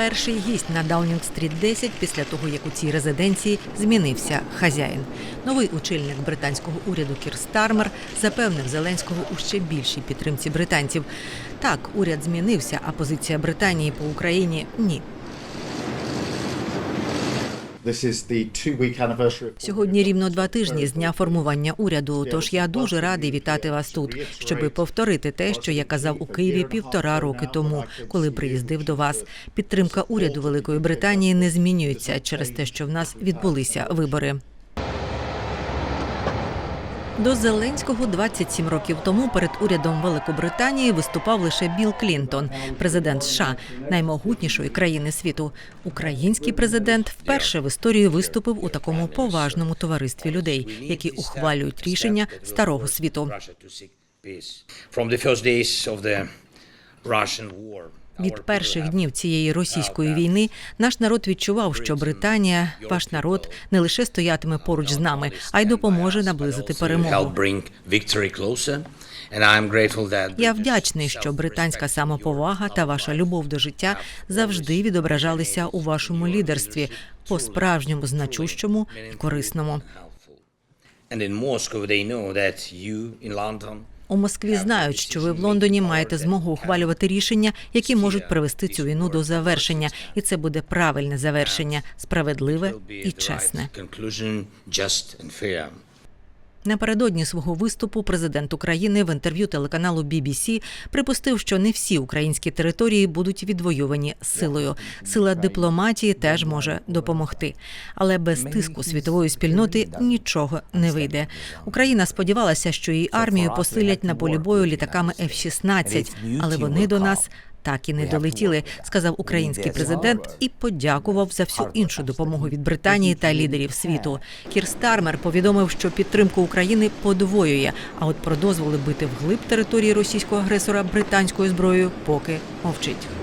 перший гість на Даунінг-стріт 10 після того, як у цій резиденції змінився хазяїн. Новий очільник британського уряду Кір Стармер запевнив Зеленського у ще більшій підтримці британців. Так, уряд змінився, а позиція Британії по Україні ні. Сьогодні рівно два тижні з дня формування уряду. Тож я дуже радий вітати вас тут, щоби повторити те, що я казав у Києві півтора роки тому, коли приїздив до вас. Підтримка уряду Великої Британії не змінюється через те, що в нас відбулися вибори. До Зеленського 27 років тому перед урядом Великобританії виступав лише Білл Клінтон, президент США, наймогутнішої країни світу. Український президент вперше в історії виступив у такому поважному товаристві людей, які ухвалюють рішення старого світу. Від перших днів цієї російської війни наш народ відчував, що Британія, ваш народ, не лише стоятиме поруч з нами, а й допоможе наблизити перемогу. Я вдячний, що британська самоповага та ваша любов до життя завжди відображалися у вашому лідерстві, по справжньому значущому і корисному. У Москві знають, що ви в Лондоні маєте змогу ухвалювати рішення, які можуть привести цю війну до завершення, і це буде правильне завершення, справедливе і чесне. Напередодні свого виступу президент України в інтерв'ю телеканалу BBC припустив, що не всі українські території будуть відвоювані силою. Сила дипломатії теж може допомогти, але без тиску світової спільноти нічого не вийде. Україна сподівалася, що її армію посилять на полі бою літаками F-16, але вони до нас. Так і не долетіли, сказав український президент і подякував за всю іншу допомогу від Британії та лідерів світу. Кір Стармер повідомив, що підтримку України подвоює. А от про дозволи бити вглиб території російського агресора британською зброєю поки мовчить.